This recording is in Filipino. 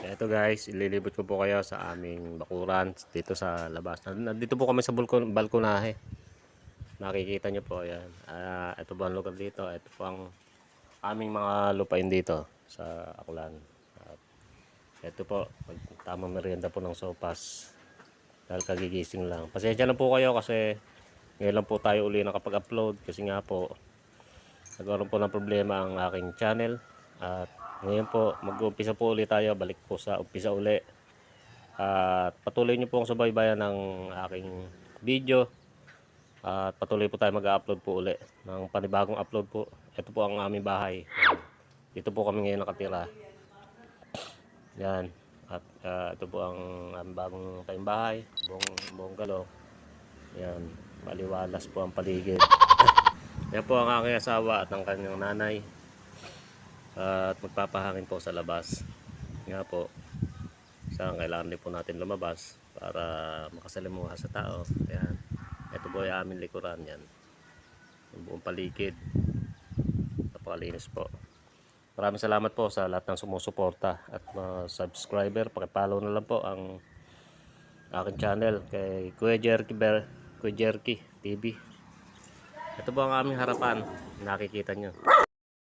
Eto guys, ililibot ko po kayo sa aming bakuran dito sa labas. Nandito po kami sa balkon, balkonahe. Nakikita nyo po, ayan. Ah, ito po ang lugar dito. Ito po ang aming mga lupain dito sa Aklan. At ito po, tamang merienda po ng sopas. Dahil kagigising lang. Pasensya na po kayo kasi ngayon lang po tayo uli nakapag-upload kasi nga po nagkaroon po ng problema ang aking channel. At ngayon po, mag-umpisa po ulit tayo. Balik po sa umpisa uli. At patuloy nyo po ang subaybayan ng aking video. At patuloy po tayo mag-upload po uli ng panibagong upload po. Ito po ang aming bahay. Dito po kami ngayon nakatira. Yan. At ah, ito po ang aming bagong tayong bahay. Buong, buong galo. Yan. Maliwalas po ang paligid. Yan po ang aking asawa at ang kanyang nanay. At magpapahangin po sa labas. Nga po. Sa kailangan din po natin lumabas para makasalimuha sa tao. Ayan. Ito po yung aming likuran yan. Yung buong paligid. Napakalinis po. Maraming salamat po sa lahat ng sumusuporta at mga subscriber. Pakipollow na lang po ang aking channel kay Kuya Jerky Bear, Kuya Jerky TV. Ito po ang aming harapan. Nakikita nyo.